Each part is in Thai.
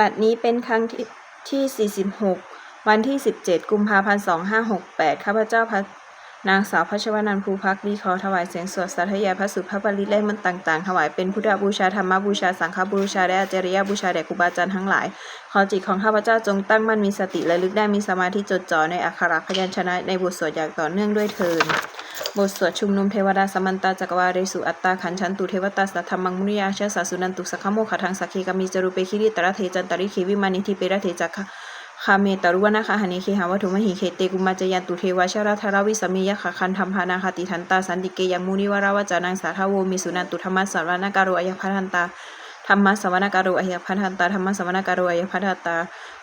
บัดนี้เป็นครั้งที่ที่ 46 วันที่ 17 กุมภาพันธ์ 2568 ข้าพเจ้าพระ นางสาวพัชวนันทภูพักดีขอถวายเสียงสวดสาธยายพระสุภาพบริตและมนต์ต่างๆ ถวายเป็นพุทธบูชาธรรมบูชาสังฆบูชาและอจริยบูชาแด่ครูบาอาจารย์ทั้งหลาย ขอจิตของข้าพเจ้าจงตั้งมั่นมีสติและลึกได้มีสมาธิจดจ่อในอักขระพยัญชนะในบทสวดอย่างต่อเนื่องด้วยเทินบทสวดชุมนุมเทวดาสมันตาจักรวาเรสุอัตตาขันชันตุเทวตาสัทธรรมังมุนิยาเชสาสุนันตุสักขโมขทังสักเคกามีจรุเปคิริตระเทจันตริขีวิมานิทิเประเทจักขะ คาเมตรุวนาคาหานิเคหาวัตุมหิเคเตกุมาจยันตุเทวชราธราวิสเมยะขะคันธรรมพานาคติทันตาสันติเกยังมุนิวราวจานังสาทาโวมิสุนันตุธรรมสารวนาการุอายพันตา ธรรมะสวนาการโรอายพันธัตาธรรมะสวนาการโรอายพันธัตา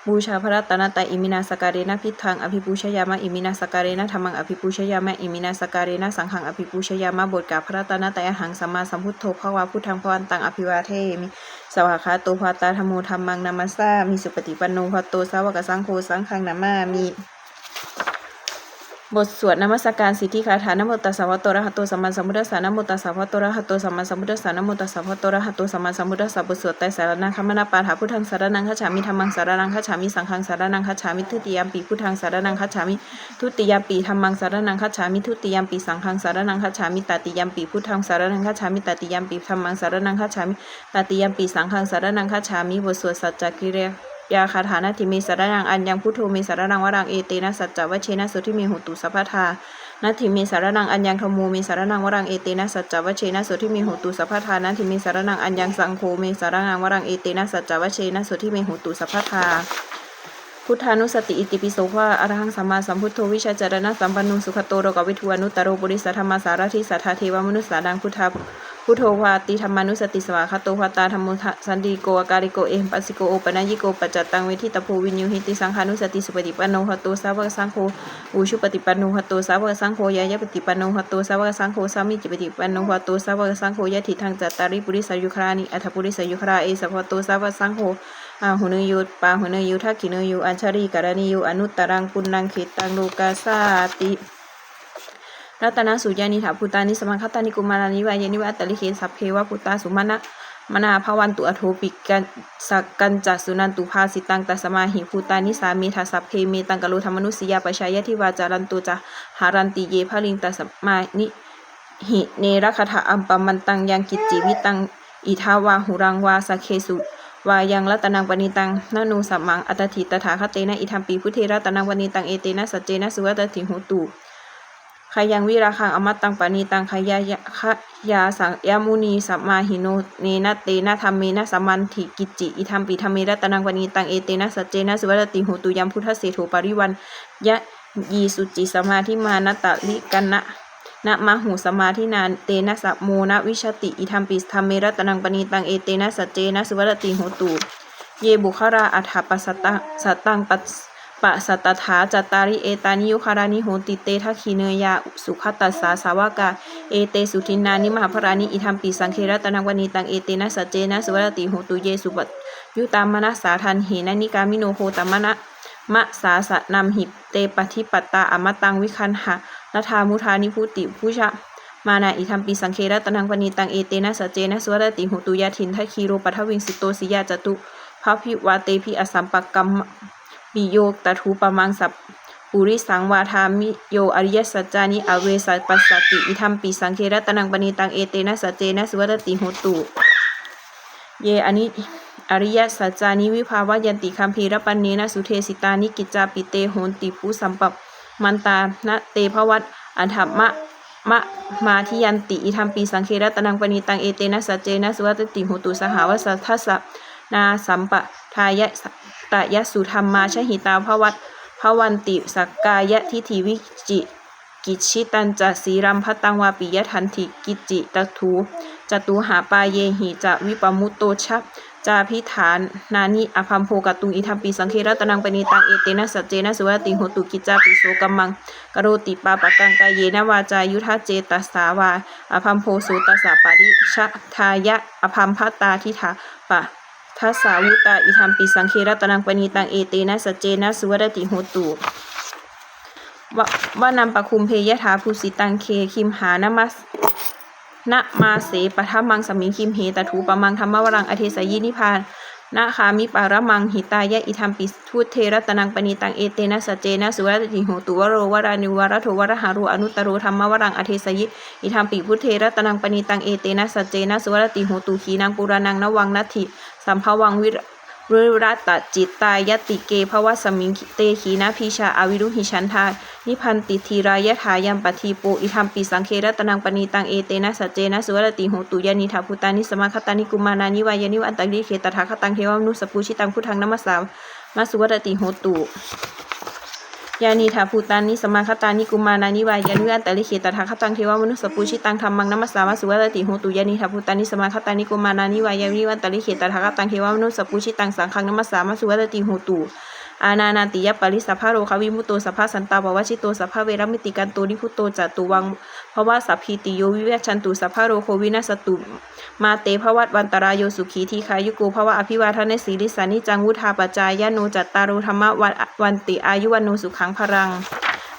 บูชาพระรัตนตรัยอิมินาสการเรนะพิทังอภิปูชยามะอิมินาสการเรนะธรรมังอภิปูชยามะอิมินาสการเรนะสังฆังอภิปูชยามะบทกาพระรัตนตรัยอหังสัมมาสัมพุทโธภวาพุทธังพวันตังอภิวาเทมิสวากาโตภาตาธรรมโมธรรมังนามัสสามิสุปฏิปันโนภะโตสาวกสังโฆสังฆังนามามิ บทสวดนมัสการสิทธิคาถานะโมตัสสะวะโตระหะโตสัมมาสัมพุทธัสสะนโมตัสสะวะโตระหะโตสัมมาสัมพุทธัสสะนโมตัสสะวะโตระหะโตสัมมาสัมพุทธัสสะบทสวดไตรสารนังคัมมนาปาฐาพุทธังสารนังคัจฉามิธัมมังสารนังคัจฉามิสังฆังสารนังคัจฉามิทุติยามปีพุทธังสารนังคัจฉามิทุติยามปีธัมมังสารนังคัจฉามิทุติยามปีสังฆังสารนังคัจฉามิตติยามปีพุทธังสารนังคัจฉามิตติยามปีธัมมังสารนังคัจฉามิตติยามปีสังฆังสารนังคัจฉามิบทสวดสัจจกิริยา ยาคาถานาทิเมสารนังอัญญังพุทโธเมสารนังวรังเอเตนะสัจจวัชเชนะสุทิเมหุตุสัพพทานัตถิเมสารนังอัญญังธรรมโมเมสารนังวรังเอเตนะสัจจวัชเชนะสุทิเมโหตุสัพพทานัตถิเมสารนังอัญญังสังโฆเมสารนังวรังเอเตนะสัจจวัชเชนะสุทิเมโหตุสัพพทาพุทธานุสติอิติปิโสภะอรหังสัมมาสัมพุทโธวิชาจารณะสัมปันโนสุขโตโรกวิทูอนุตตโรปุริสธรรมสารทิสัทธาเทวมนุสสานังพุทธา พุทโธภาติธรรมานุสติสวาคโตภาตาธรรมโมทะสันติโกอาการิโกเอมปัสสิโกโอปนัญญิโกปัจจตังเวทิตาโพวินยูหิติสังฆานุสติสุปฏิปันโนหตโตสาวกสังโฆอุชุปฏิปันโนหตโตสาวกสังโฆยายะปฏิปันโนหตโตสาวกสังโฆสามิจิปฏิปันโนหตโตสาวกสังโฆยะถิทังจัตตาริปุริสายุครานิอัฏฐปุริสายุคราเอสะพะโตสาวกสังโฆอาหุเนยุปาหุเนยุทักขิเนยุอัญชรีการณิยุอนุตตรังปุณังเขตังโลกาสาติ รัตนสุญานิถาภูตานิสมังคตานิกุมารานิวายนิวัตตลิเคสัพเพวะพุตาสุมานะมนาภวันตุอโทปิกันสักกันจัสุนันตุภาสิตังตัสมาหิภูตานิสามีทัสสัพเพเมตังกะโลธรรมนุสยาปชายะทิวาจารันตุจาหารันติเยภลิงตัสมานิหิเนรคถาอัมปมันตังยังกิจจิวิตังอิทาวาหุรังวาสเคสุวายังรัตนังปณิตังนนูสัมมังอัตถิตถาคเตนะอิทัมปีพุทเทรัตนังปณิตังเอเตนะสัจเจนะสุวัตถิหุตุ ขยังวิราคังอมตตังปณิตังขยายะขยาสังยามุนีสัมมาหิโนเนนะเตนะธรรมเมนะสัมมันถิกิจิอิทัมปีธรรมเมรัตนังปณิตังเอเตนะสัจเจนะสุวัตถิหุตุยัมพุทธเสโทปริวันยะยีสุจิสมาธิมานตะลิกันนะนะมะหูสมาธินานเตนะสัพโมนะวิชติอิทัมปิธรรมเมรัตนังปณีตังเอเตนะสัจเจนะสุวัตติโหตุเยบุคราอัฏฐปัสสตังสตังปัส ปะสัตถาจัตตาริเอตานิยุคารานิโหติเตทัคีเนยาสุขตัสสาสาวกาเอเตสุทินานิมหาภรานิอิทัมปิสังเครตนังวณีตังเอเตนะสัจเจนะสุวัตติโหตุเยสุปัตยุตามนะสาทันเหนะนิกามิโนโหตมนะมะสาสะนำหิเตปฏิปตาอมตังวิคันหะนัทธามุทานิพุติผู้ชะมานาอิทัมปีสังเคระตนังปณีตังเอเตนะสจเจนะสุวรติหุตุยาทินทัคคีโรปัทวิงสิโตสิยาจตุภาพิวาเตพิอสัมปกรรม ปิโยตทูปมังสัพปุริสังวาทามิโยอริยสัจจานิอเวสัปัสสติอิทัมปีสังเคระตนังปณีตังเอเตนะสจเจนะสุวรติหุตุ เยอนิอริยสัจจานิวิภาวะยันติคัมภีรปันเนนะสุเทสิตานิกิจจาปิเตโหนติปุสัมปปมันตานะเตภวัตอันธรรมะมะมาทิยันติอิทัมปีสังเคระตนังปณีตังเอเตนะสัจเจนะสุวัตติโหตุสหาวสัทธัสสะนาสัมปทายะ ตยสุธรรมาชหิตาภวัตภวันติสักกายะทิฏฐิวิจิกิชิตันจะสีรัมพตังวาปิยะทันติกิจิตทูจตุหาปาเยหิจะวิปมุตโตชะจาพิฐาน นานิอภัมโพกตุงอิทัมปีสังเครตนังปณีตังเอเตนะสัจเจนะสุวติโหตุกิจาปิโสกัมมังกโรติปาปะกังกายเยนะวาจายุทธเจตัสสาวาอภัมโพสุตัสสะปาริชะทายะอภัมพตาทิฐาปะ ทัสสาวุตาอิธรรมปีสังเครตนังปณีตังเอเตนะสเจนะสุวัติโหตุว,ว่านำปะคุมเพยถาภูสิตังเคคิมหานมัสนะมาเสปะทัมังสมิงคิมเหตถูปะมังธรรมวรังอเทสยินิพาน นาคามิปาระมังหิตายะอิธรรมปิทุเทระตนังปณิตังเอเตนะสเจนะสุวัตติโหตุวโรวรานิวรโทวรหารุอนุตโรธรรมวรังอเทสยิอิธรรมปิพุเทระตนังปณิตังเอเตนะสเจนะสุวัตติโหตุขีนังปุรานังนวังนัตถิสัมภวังวิ รุรัตตจิตตายติเกภวสมิงเตขีนาพีชาอาวิรุหิชันทานิพันติธีรายถายัมปทีปูอิธรรมปีสังเครตนังปณีตังเอเตนะสัจเจนะสุวรติโหตุยานิถาพุตานิสมาคตานิกุมานานิวายานิวันตังดิเคตถาคตังเทวมนุสปูชิตังพุทธังนัมสสามมาสุวรติโหตุ ยานิธาภูตานิสมาคตานิกุมานานิวายานิวันตลิเคตถาคตังเทวมนุสปูชิตังธรรมังนัมสสามาสุวรติโหตุยานิธาภูตานิสมาคตานิกุมานานิวายานิวันตลิเคตถาคตังเทวมนุสปูชิตังสังฆังนัมสสามาสุวรติโหตุอานานาติยปริสัพพะโรควิมุตโตสัพพะสันตาปวชิโตสัพพะเวรมิติกันโตนิพุตโตจตุวังเพราะว่าสัพพีติโยวิเวชชันตุสัพพะโรโควินัสตุ มาเตภวัตวันตรายโยสุขีทีคายุกูภวะอภิวาทนสีลิสานิจังวุธาปจายาโนจัตตารุธรรมวัดวันติอายุวันโนสุขังพรัง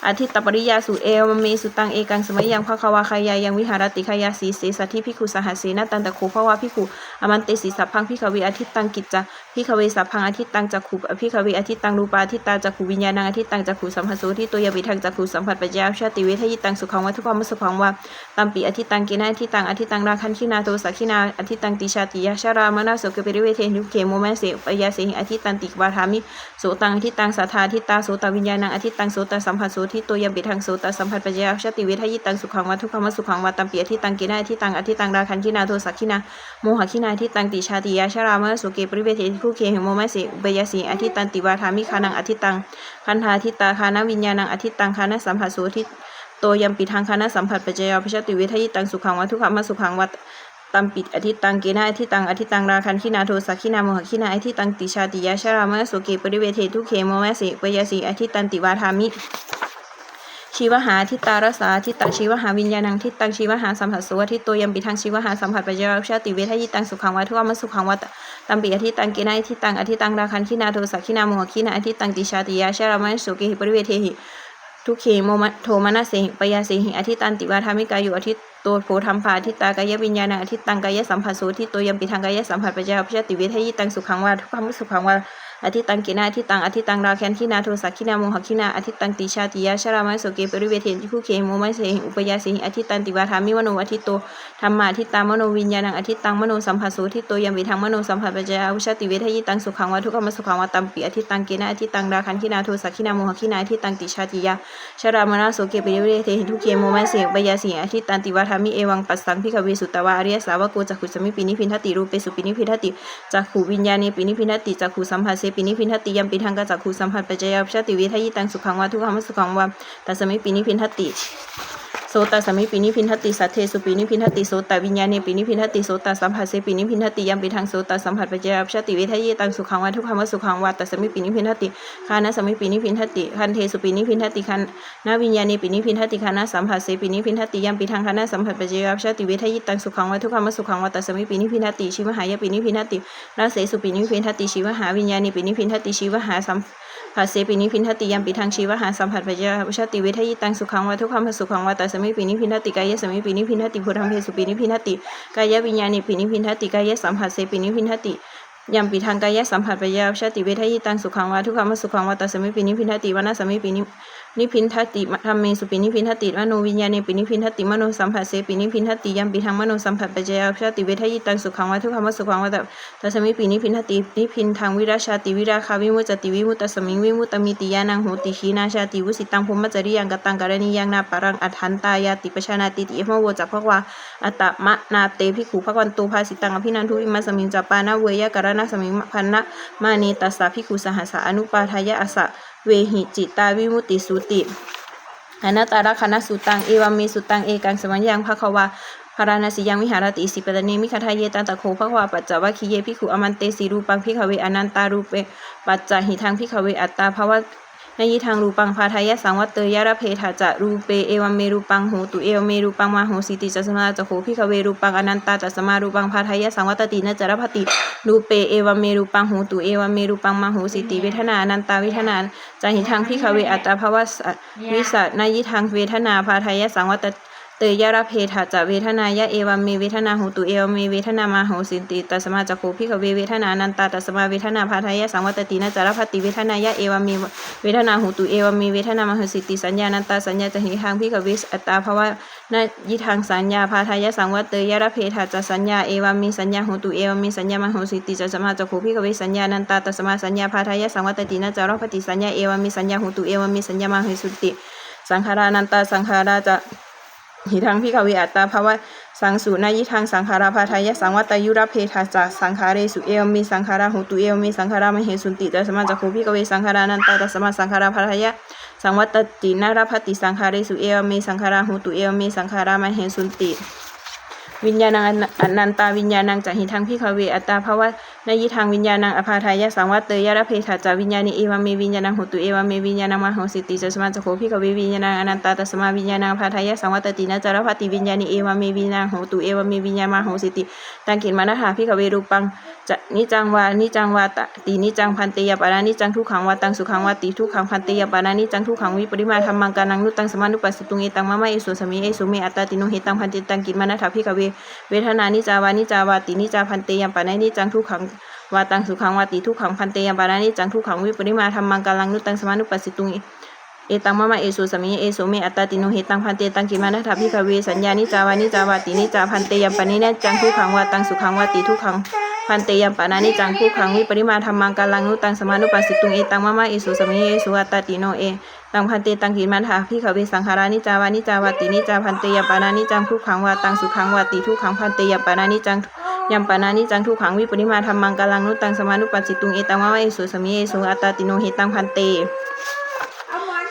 อาทิตตปริยาสุเอวมเมสุตังเอกังสมัยยังภควาคายายังวิหารติขยาสีเสสัทธิพิคุสหัสเสนตันตะโคภวะพิคุอมันเตสีสัพพังพิขเวอาทิตตังกิจจะพิขเวสัพพังอาทิตตังจักขุพิขเวอาทิตตังรูปาทิตตาจักขุวิญญาณังอาทิตตังจักขุสัมภโสที่ตัวยาวิทังจักขุสัมผัสปัญญาชาติเวทยิตังสุขังวัทุความสุขังวาตัมปีอาทิตตังเกนะอาทิตตังอาทิตตังราคันขินาโตสักขินาอาทิตตังติชาติยาชารามนาโสเกปิริเวเทนุเคโมแมเสปยาเสหิอาทิตตันติวาทามิโสตังอาทิตตังสัทธาอาทิตตาโสตวิญญาณังอาทิตตังโสตสัมผัสโสที่ตัวยาบิทังโสตสัมผัสปัญญาชติเวทยิตังสุขังวัตทุกความสุขังวาตัมปีอาทิตังเกนาทิตังอาทิตังราคันขินาโตสักขินาโมหขินาทิตังติชาติยาชรามนาโสเกปริเวเทนุเคหิโมแมเสปยาเสหิอาทิตันติวาทามิคานังอาทิตังคันธาทิตาคานวิญญาณังอาทิตังคานสัมผัสโสที่โตยมปิทางคณะสัมผัสปัจจยาชติเวทยิตังสุขังวัตทุกขมาสุขังวัตตัมปิดอธิตังเกนะอธิตังอธิตังราคันขินาโทสักขินาโมหขินาอธิตังติชาติยาชรามะโสเกปริเวเททุเคโมแมสิปยาสีอธิตันติวาทามิ ชีวหาทิตารสาทิตตชีวหาวิญญาณังทิตังชีวหาสัมผัสสุวทิตโตยัมปิทางชีวหาสัมผัสปัจจาพิชติเวทยิตังสุขังวัทุกขมสุขังวัตตัมปิอธิตังเกนะอธิตังอธิตังราคันขินาโทสักขินาโมหขินาอธิตังติชาติยาชารามะโสเกปริเวเทหิทุกเขโมมโทมนัสเสหิปยาเสหิอธิตันติวาธามิกายุอธิตโตโพธรรมภาอธิตากายวิญญาณังอธิตังกายสัมผัสโสทิโตยัมปิทางกายสัมผัสปัจจาพิชติเวทยิตังสุขังวาทุกขมุสุขังวา อธิตังกินาอธิตังอธิตังราแคนทินาโทสักขินาโมหขินาอธิตังติชาติยาชรามะโสเกปริเวเทนทุกเขโมไมเสหิอุปยาเสหิอธิตันติวาธามิวโนอธิโตธรรมาอธิตามโนวิญญาณังอธิตังมโนสัมผัสโสทิโตยัมปิทางมโนสัมผัสปัจจาวิชติเวทยิตังสุขังวาทุกขมสุขังวาตัมปิอธิตังกินาอธิตังราคันทินาโทสักขินาโมหขินาอธิตังติชาติยาชรามนาโสเกปริเวเทหิทุเกโมไมเสกปยาเสีอธิตันติวาธามิเอวังปัสสังพิขเวสุตวาอริยสาวกโกจักขุสมิปินิพินทติรูปเปสุปินิพินทติจักขูวิญญาณีปินิพินทติจักขูสัมผัสเสปินิพินทติยมปิทังกจักขูสัมผัสปัจจยาชาติวิทยิตังสุขังวาทุกขมสุขังวาตัสมิปินิพินทติ โสตสัมมิปินิพินทติสัทเทสุปินิพินทติโสตวิญญาณีปินิพินทติโสตสัมผัสเสปินิพินทติยัมปิทังโสตสัมผัสปัจจยาชาติเวทยิตังสุขังวาทุกขมสุขังวาตัสมิปินิพินทติคานะสมิปินิพินทติคันเทสุปินิพินทติคันนาวิญญาณีปินิพินทติคานะสัมผัสเสปินิพินทติยัมปิทังคานะสัมผัสปัจจยาชาติเวทยิตังสุขังวาทุกขมสุขังวาตัสมิปินิพินทติชิวหายปินิพินทติราเสสุปินิพินทติชิวหาวิญญาณีปินิพินทติชิวหาสัม ภาเสปินิพินทติยามปิทางชีวหาสัมผัสปัจจยาชาติเวทยิตังสุขังวัทุกขมสุขังวัตสมิปินิพินทติกายสมิปินิพินทติพุทธังเพสุปินิพินทติกายวิญญาณิปินิพินทติกายสัมผัสเสปินิพินทติยามปิทางกายสัมผัสปัจจยาชาติเวทยิตังสุขังวาทุกขมสุขังวาตสมิปินิพินทติวนาสมิปินิ นิพินทติธรรมเมสุปินิพินทติมโนวิญญาณิปินิพินทติมโนสัมผัสเสปินิพินทติยัมปิทางมโนสัมผัสปัจจยาชาติเวทยิตังสุขังวาทุกขมสุขังวาตัสมิปินิพินทตินิพินทางวิราชาติวิราคาวิมุตจติวิมุตตสมิงวิมุตตมิติยานังโหติขีนาชาติวุสิตังภูมิจริยังกตังกรณียังนาปารังอัฏฐันตายาติปชานาติติเอมโวจักภควาอัตตมะนาเตภิกขุภควันโตภาสิตังอภินันทุวิมัสมิงจปานาเวยกรณสมิงพันนะมานีตัสสะภิกขุสหัสสะอนุปาทายะอสะ เวหิจิตาวิมุติสุติอนัตตารคณสุตัง เอวามีสุตัง เอกังสมัญญังภควาพาราณสียังวิหารติสิปตเนมิคทายเยตันตะโคภควาปัจจวัคคีเยพิขุอมันเตสีรูปังพิขเวอนันตารูเป ปัจจหิทางพิขเวอัตตาภวะ นยิทางรูปังพาทายะสังวัตเตยระเพทาจะรูเปเอวเมรูปังโหตุเอวเมรูปังมาโหสิติจัสมาจะโหพิคเวรูปังอนันตาจัสมารูปังพาทายะสังวัตตินจรพติรูเปเอวเมรูปังโหตุเอวเมรูปังมาโหสิติเวทนาอนันตาเวทนาจะหิทางพิคเวอัตตาภวะวิสันยิทางเวทนาพาทายะสังวัต เตยระเพทาจะเวทนายะเอวัมเมเวทนาหูตุเอวมเมเวทนามาโหสินติตัสมาจักโขพิขเวเวทนานันตาตัสมาเวทนาพาทายะสังวัตตินะจารพัติเวทนายะเอวัมเมเวทนาหูตุเอวัมเมเวทนามาโหสิติสัญญานันตาสัญญาจะหิทางพิขเวสอัตตาภวะนายิทางสัญญาพาทายะสังวัตเตยระเพทาจะสัญญาเอวัมเมสัญญาหูตุเอวัมเมสัญญามาโหสิติจัสมาจักโขพิขเวสัญญานันตาตัสมาสัญญาพาทายะสังวัตตินะจารพัติสัญญาเอวัมเมสัญญาหูตุเอวัมเมสัญญามาโหสิติสังขารานันตาสังขาราจะ หิทังพิกเวอัตตาภาวะสังสุนายิทังสังขาราภาทายะสังวัตยุรเพทาจสังขาเรสุเอวมีสังขาราหุตุเอวมีสังขารามเหสุนติตัสมาจักโคพิกเวสังขารานันตาตัสมาสังขาราภาทายะสังวัตตินารพัติสังขาเรสุเอวมีสังขาราหุตุเอวมีสังขารามเหสุนติวิญญาณังอนันตาวิญญาณังจะหิทังพิขเวอัตตาภาวะนยิทังวิญญาณังอภาทายะสังวัตเตยะระเพทาจาวิญญาณิเอวเมวิญญาณังหุตุเอวเมวิญญาณังมโหสิติจัสมาจักโขพิขเววิญญาณังอนันตาตัสมาวิญญาณังอภาทายะสังวัตตินะจารพัติวิญญาณิเอวเมวิญญาณหุตุเอวเมวิญญาณมโหสิติตังกินมานะหาพิขเวรูปังจะนิจังวานิจังวาตตินิจังพันเตยปานานิจังทุกขังวาตังสุขังวาติทุกขังพันเตยปานานิจังทุกขังวิปริมาธรรมังกานังนุตังสมานุปัสสตุงเอตังมะมะเอสุสมิเอสุเมอัตตาติโนเหตังพันเตตังกินมานะหาพิขเวเวทนานิจาวานิจาวาตินิจาพันเตยปานานิจังทุกขังวาตังสุขังวาติทุกขังพันเตยมปานานิจังทุกขังวิปริมาธรรมังกาลังนุตังสมานุปัสสิตุงเอตังมะมะเอโสสมิเอโสเมอัตตาติโนเหตังพันเตตังกิมานะถาพิกเวสัญญานิจาวานิจาวาตินิจาพันเตยปานิเนจังทุกขังวาตังสุขังวาติทุกขังพันเตยปานานิจังทุกขังวิปริมาธรรมังกาลังนุตังสมานุปัสสิตุงเอตังมะมะเอโสสมิเอโสอัตตาติโนเอตังพันเตตังกิมันหาพิขเวสังขารานิจาวานิจาวาตินิจาพันเตยปานานิจังทุกขังวาตังสุขังวาติทุกขังพันเตยปานานิจัง ยัมปานานิจังทุกขังวิปริมาธรรมังกาลังนุตังสมานุปัสสิตุงเอตังวะวะเอสุสมิเอสุอัตตาติโนเหตังพันเต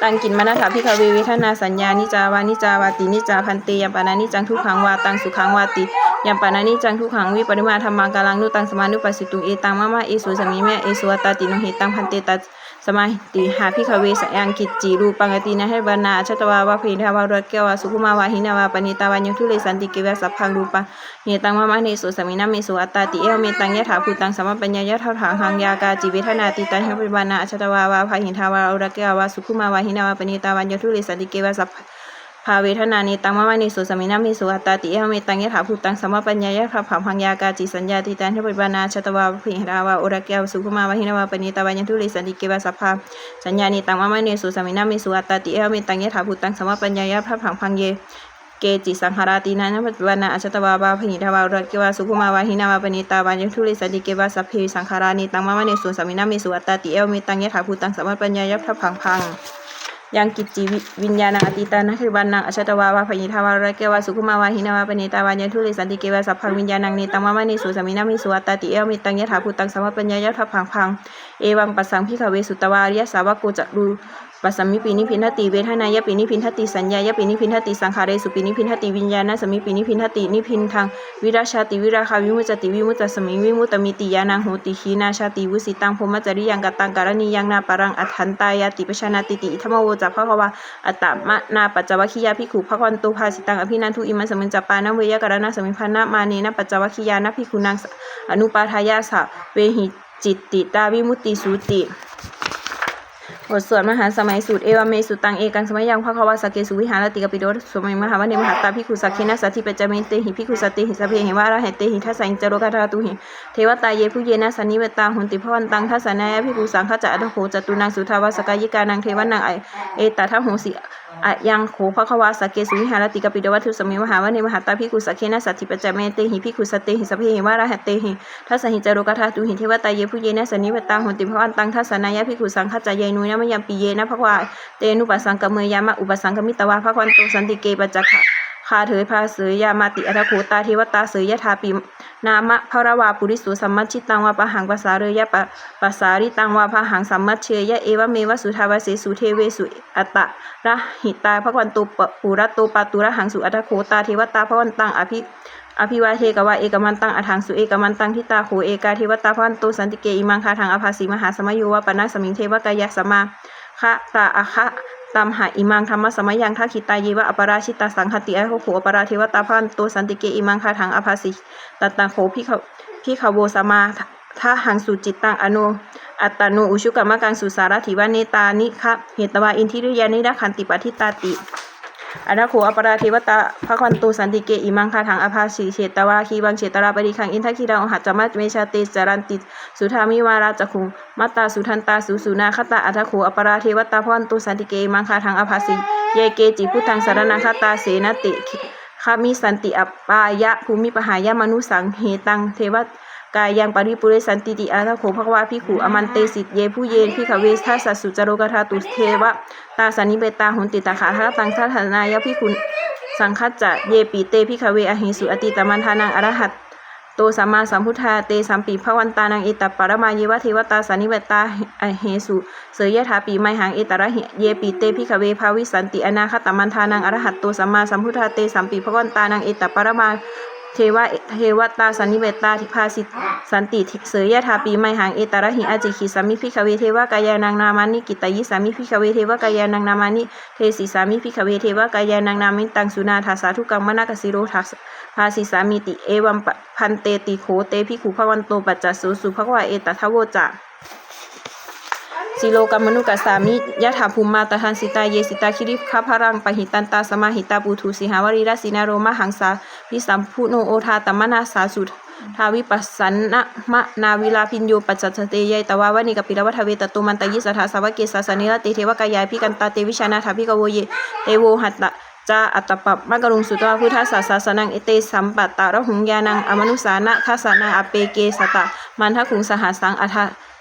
ตังกินมนัถาพิขเวเวทนาสัญญานิจาวานิจาวาตินิจาพันเตยัมปานานิจังทุกขังวาตังสุขังวาติยมปานานิจังทุกขังวิปริมาธรรมังกาลังนุตังสมานุปัสสิตุงเอตังมะมะเอสุสมิแม่เอสุอัตาติโนเหตังพันเตตัสสมาติหาพิขเวสยังกิจจีรูปังกตินะให้บรรณาชัตวาวะเพทาวารถเกวาสุขุมาวาหินาวาปณิตาวันยุทุเลสันติเกวะสัพพังรูปังเนตังมะมะเนสุสมินาเมสุอัตตาติเอวเมตังยะถาภูตังสมปัญญายะเท่าถางหังยากาจิเวทนาติตันให้บรรณาชตวาวาภาหินทาวารเกวาสุขุมาวาหิินาวาปณิตาวันยทุเลสันติเกวะสัพภาเวทนานิตังมะมะนิสุสมินามิสุอัตตาติเอวเมตังยะถาภูตังสัมมปัญญายะพระผังพังยากาจิสัญญาติตันให้บรรณาชตวาวะเพทาวาโอระเกวสุขุมาวหินาวาปณิตาวันยุทุเลสันติเกวะสัพพาสัญญานิตังมะมะเนสุสมินามิสุอัตตาติเอวเมตังยะถาภูตังสัมะปัญญายะพระผังพังเยเกจิสังหาราตินานะปัจจุบันาอัจตวาบาพหิทาวารักเกวาสุขุมาวาหินาวาปณิตาวันยุทุลิสันติเกวาสัพเพสังขารานิตังมะมะเนสุสามินามิสุอัตตาติเอวเมตังยะถาภูตังสัมะปัญญายะพระผังพัง ยังกิจจิวิญญาณังอติตานะคือบันนังอชตวาวาพยิทาวาระเกวาสุขุมาวาหินาวาปณิตาวานยทุลิสันติเกวาสัพพังวิญญาณังเนตังมะมะเนสุสามินามิสุอัตตาติเอวมิตังยะถาภูตังสมปัญญายะทัพพังพังเอวังปัสสังพิขเวสุตวาริยสาวกโกจะรู ปัสสมิปินิพินทติเวทนายปินิพินทติสัญญายปินิพินทติสังขารสุปินิพินทติวิญญาณสมิปินิพินทตินิพินทางวิราชาติวิราคาวิมุจติวิมุจจสมิวิมุตตมิติยานังโหติขีนาชาติวุสิตังพมจริยังกตังการณียังนาปรังอัฏฐันตายาติปชานาติติอิธรรมโวจัพพะคะวาอัตตมะนาปัจจวัคคียาภิกขุภควันตุภาสิตังอภินันทุอิมันสมิงจปานเวยกรณะสมิพันนะมาเนนะปัจจวัคคียานะภิกขุนังอนุปาทายาสะเวหิจิตติตาวิมุตติสูติ บทสวดมหาสมัยสูตรเอวเมสุตังเอกังสมัยยังพระควาสเกสุวิหารติกปิโดสมัยมหาวเนมหาตาพิคุสักขินะสัติปจจเมนเตหิพิคุสติหิสพเพหิวาระเหตเตหิทัสสังจโรกาธาตุหิเทวตาเยผู้เยนะสันนิเวตาหุนติพวันตังทัสสนายพิคุสังขจะอัตโหจตุนางสุทาวาสกายิกานังเทวนังไอเอตาทัพหงสิ อะยังโขภควาสกเกสุวิหารติกปิดวัตถุสมิมหาวเนมหาตาพิกุสักเคนะสัตถิปัจจเมเตหิพิกุสติหิสัพเพหิวาระเหตเตหิทัสหิจโรกธาตุหิเทวตาเยผู้เยนะสันนิวตาหุนติพวันตังทัสนายะพิกุสังขจายนุยนะมยมปีเยนะภควาเตนุปัสสังกเมยามะอุปสังกมิตวาภะควันตุสันติเกปัจจคะ คาเถยภาเสยยามาติอัตโขตาเทวตาเสยยถาปินามะภรวาปุริสุสัมมัชชิตังวาปะหังภาษาเรยะปะปะสาริตังวาพะหังสัมมัชเชยะเอวะเมวะสุทาวเสสุเทเวสุอัตตะระหิตาภะวันตุปะปุระโตปาตุระหังสุอัตโขตาเทวตาภะวันตังอภิอภิวาเทกวะเอกมันตังอทังสุเอกมันตังทิตาโขเอกาเทวตาภะวันโตสันติเกอิมังคาทางอภาสีมหาสมโยวะปนะสมิงเทวกายะสมาคะตาอะคะ ตามหาอิมังธรรมสมัยยังทักขิตายีวะอปราชิตาสังคติอโคโขอปราเทวตาพันตัวสันติเกอิมังคาถังอภาสิตตังโขพิขพิขโวสมาท่าหังสุจิตตังอนุอัตตานุอุชุกรรมกังสุสารถิวะเนตานิคะเหตวาอินทิริยานิรักขันติปฏิตาติ อันโขอปราเทวตาพระควันตุสันติเกอิมังคาถังอภาสีเฉตวาคีบังเฉตราปริคังอินทคีดังอหัจจมัจเมชาติจารันติสุธามิวาราจักขุมัตตาสุทันตาสุสุนาคตาอัทโขอปราเทวตาพระควันตุสันติเกอิมังคาถังอภาสีเยเกจิพุทธังสารนังคตาเสนติคามิสันติอปายะภูมิปหายะมนุสังเหตังเทว กายยังปริปุเรสันติติอาทโขภควาพิขูอมันเตสิตเยผู้เยนพิขเวสทัสสุจโรกธาตุเทวะตาสานิเบตาหุนติตาขาทาตังทัทนายพิคุณสังคัจจะเยปีเตพิขเวอหิสุอติตมันทานังอรหัตโตสัมมาสัมพุทธาเตสัมปีพระวันตานังเอตปปารมาเยวะเทวตาสานิเวตาอเหสุเสยยถาปีไมหังเอตระหิเยปีเตพิขเวภาวิสันติอนาคตมันทานังอรหัตโตสัมมาสัมพุทธาเตสัมปีพระวันตานังเอตปปารมา เทวะเทวตาสันนิเวตาทิพาสิสันติเสยยถาปีไมหังเอตระหิอาจิขิสามิพิขเวเทวกายานังนามานิกิตายิสามิพิขเวเทวกายานังนามานิเทสิสามิพิขเวเทวกายานังนามิตังสุนาทาสาธุกังมนากสิโรทัสภาสิสามิติเอวัมพันเตติโขเตพิขุภวันโตปัจจสุสุภควาเอตทะโวจะสิโลกรรมนุกัสสามิยะถาภูมิมาตทันสิตาเยสิตาคิริคพรังปหิตันตาสมาหิตาปูทุสิหาวรีรสินาโรมหังสา พิสัมพุโนโอทาตมนาสาสุทาวิปัสสันนะมะนาวิลาพินโยปัจจตเตเยตวาวานิกปิรวัฏเวตตุมันตยิสถาสาวกเกสาสนิรติเทวกายายพิกันตาเตวิชานาถาพิกโวเยเตโวหัตตะจาอัตตปัปมะกรุงสุตวาพุทธศาสสนังเอเตสัมปัตตะระหุงยานังอมนุสานะทัสสานังอเปเกสตะมันทะขุงสหสังอัท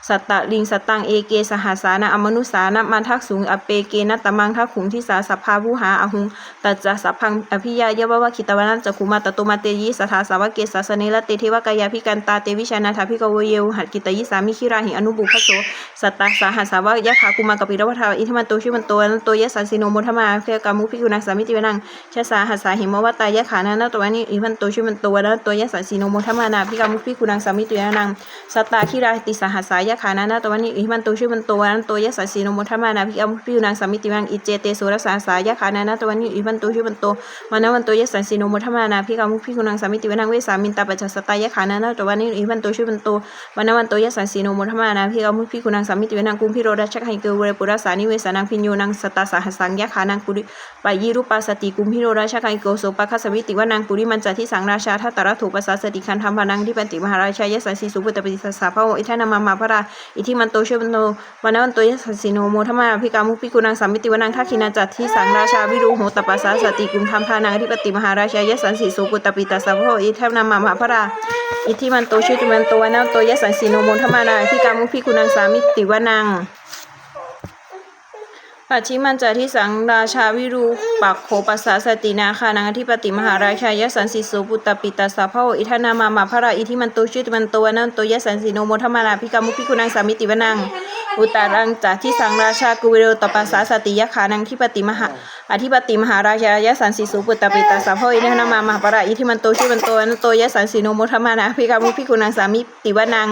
สัตตะลิงสตังเอเกสหัสสานะอมนุสานะมันทักสูงอเปเกนัตตมังทักขุงที่สาสัพพาผู้หาอหุงตัจจะสัพพังอภิยาเยวะวะคิตวานันจะขุมาตโตมาเตยิสถาสาวกเกสาสเนละเตเทวกายาพิกันตาเตวิชานาถาพิกโวเยวหัดกิตยิสามิคิราหิอนุบุพโสสัตตาสาหัสสาวะยะขากุมากปิรวัฏาอิทมันโตชิมันโตนันโตยะสันสิโนโมทมาเพกามุพิกุนังสามิติวนังชะสาหัสสาหิมวัตายะขานานาตัวานิอิทมันโตชิมันโตนันโตยะสันสิโนโมทมานาพิกามุพิกุนังสามิติวนังสัตตาคิราติสหัสสายะขานานาตวานิอิมันโตชิมันโตนันโตยะสันสิโนโมทมานาพิกามุพิกุนังสามิติวังอิเจเตโสรสาสายะขานานาตวานิอิมันโตชิมันโตวันนวันโตยะสันสิโนโมทมานาพิกามุพิกุนังสามิติวังเวสามินตาปัจจสตายะขานานาตวานิอิมันโตชิมันโตวันนวันโตยะสันสิโนโมทมานาพิกามุพิกุนังสามิติวังกุมพิโรดัชขัยเกวเรปุระสานิเวสานังพิญโยนังสตาสหสังยะขานังปุริปายิรุปาสติกุมพิโรราชขัยเกโสปะคัสวิติวานังปุริมันจัที่สังราชาทัตตระถูปัสสติคันธรรมนังที่ปฏิมหาราชายะสันสีสุปุตตปิสัสสะพระโออิทานามามาพระราอิทิมันโตเชวันโตวันนันโตยสันสีโนโมทมาพิกามุพิกุนังสามิติวานังทักขินาจัตที่สังราชาวิรูโหตปัสสาสติกุมธรรมพานังที่ปฏิมหาราชายสันสีสุกุตปิตัสสะพโพอิเทวนามามาพระราอิทิมันโตเชจุมันโตวันนันโตยสันสิโนโมธมานาพิกามุพิกุนังสามิติวานัง ปัจฉิมันจาที่สังราชาวิรูปักโขปัสสาสตินาคานังอธิปติมหาราชายสันสิโสปุตตปิตาสาพะโออิทานามามาพระราอิทิมันโตชุติมันตวนันโตยสันสิโนโมทมานาพิกามุพิกุนังสามิติวนังอุตารังจาที่สังราชากุเวโรตปัสสาสติยขานังที่ปฏิมหาอธิปติมหาราชายสันสิโสปุตตปิตาสาพะโออิทานามามาพระราอิทิมันโตชุติมันตวนันโตยสันสิโนโมทมานาพิกามุพิกุนังสามิติวนัง